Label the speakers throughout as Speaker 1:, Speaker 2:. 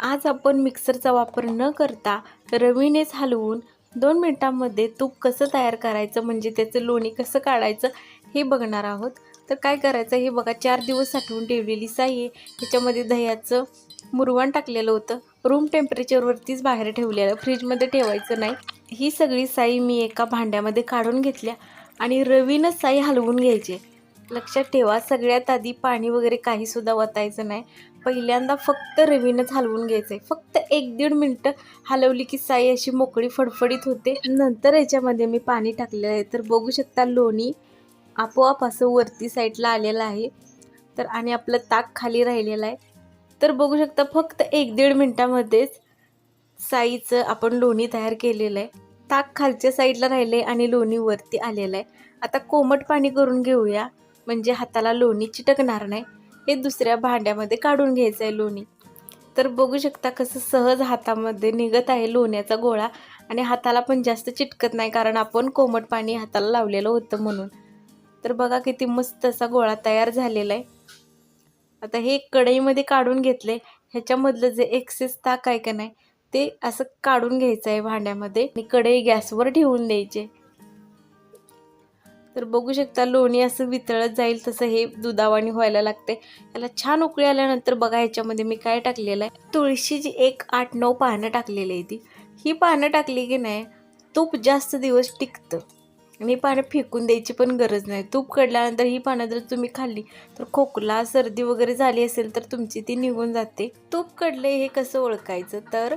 Speaker 1: आज आपण मिक्सरचा वापर न करता रवीनेच हलवून दोन मिनटांमध्ये तूप कसं तयार करायचं म्हणजे त्याचं लोणी कसं काढायचं हे बघणार आहोत. तर काय करायचं हे बघा चार दिवस साठवून ठेवलेली साई आहे. ह्याच्यामध्ये दह्याचं मुरवण टाकलेलं होतं. रूम टेम्परेचरवरतीच बाहेर ठेवलेलं फ्रीजमध्ये ठेवायचं नाही. ही सगळी साई मी एका भांड्यामध्ये काढून घेतल्या आणि रवीनंच साई हलवून घ्यायची. लक्षात ठेवा सगळ्यात आधी पाणी वगैरे काहीसुद्धा वतायचं नाही. पहिल्यांदा फक्त रवीनंच हलवून घ्यायचं आहे फक्त एक दीड मिनटं हलवली की साई अशी मोकळी फडफडीत होते. नंतर याच्यामध्ये मी पाणी टाकलेलं आहे. तर बघू शकता लोणी आपोआप असं वरती साईडला आलेलं आहे. तर आणि आपलं ताक खाली राहिलेलं आहे. तर बघू शकता फक्त एक दीड मिनटामध्येच साईचं आपण लोणी तयार केलेलं आहे. ताक खालच्या साईडला राहिले आणि लोणी वरती आलेलं आहे. आता कोमट पाणी करून घेऊया. म्हणजे हाताला लोणी चिटकणार नाही. हे दुसऱ्या भांड्यामध्ये काढून घ्यायचं आहे लोणी. तर बघू शकता कसं सहज हातामध्ये निघत आहे लोण्याचा गोळा आणि हाताला पण जास्त चिटकत नाही कारण आपण कोमट पाणी हाताला लावलेलं होतं म्हणून. तर बघा किती मस्त असा गोळा तयार झालेला आहे. आता हे कढईमध्ये काढून घेतले. ह्याच्यामधलं जे एक्सेस ताक आहे का नाही ते असं काढून घ्यायचं आहे भांड्यामध्ये आणि कढई गॅसवर ठेवून द्यायचे. तर बघू शकता लोणी असं वितळत जाईल तसं हे दुधावाणी व्हायला लागते. त्याला छान उकळी आल्यानंतर बघा ह्याच्यामध्ये मी काय टाकलेलं आहे? तुळशीची एक आठ नऊ पानं टाकलेली आहे ती. ही पानं टाकली की नाही तूप जास्त दिवस टिकतं. आणि ही पानं फेकून द्यायची पण गरज नाही. तूप कडल्यानंतर ही पानं जर तुम्ही खाल्ली तर खोकला सर्दी वगैरे झाली असेल तर तुमची ती निघून जाते. तूप कडले हे कसं ओळखायचं? तर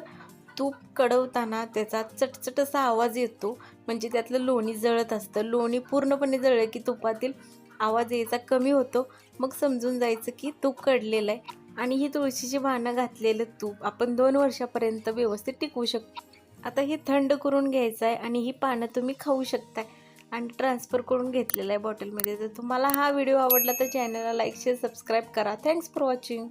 Speaker 1: तूप कडवताना त्याचा चटचट असा आवाज येतो. म्हणजे त्यातलं लोणी जळत असतं. लोणी पूर्णपणे जळलं की तुपातील आवाज यायचा कमी होतो. मग समजून जायचं की तूप कडलेलं आहे. आणि ही तुळशीची पानं घातलेलं तूप आपण दोन वर्षापर्यंत व्यवस्थित टिकवू शकतो. आता हे थंड करून घ्यायचं आहे आणि ही पानं तुम्ही खाऊ शकताय. आणि ट्रान्सफर करून घेतलेलं आहे बॉटलमध्ये. जर तुम्हाला हा व्हिडिओ आवडला तर चॅनलला लाईक शेअर सबस्क्राईब करा. Thanks for watching.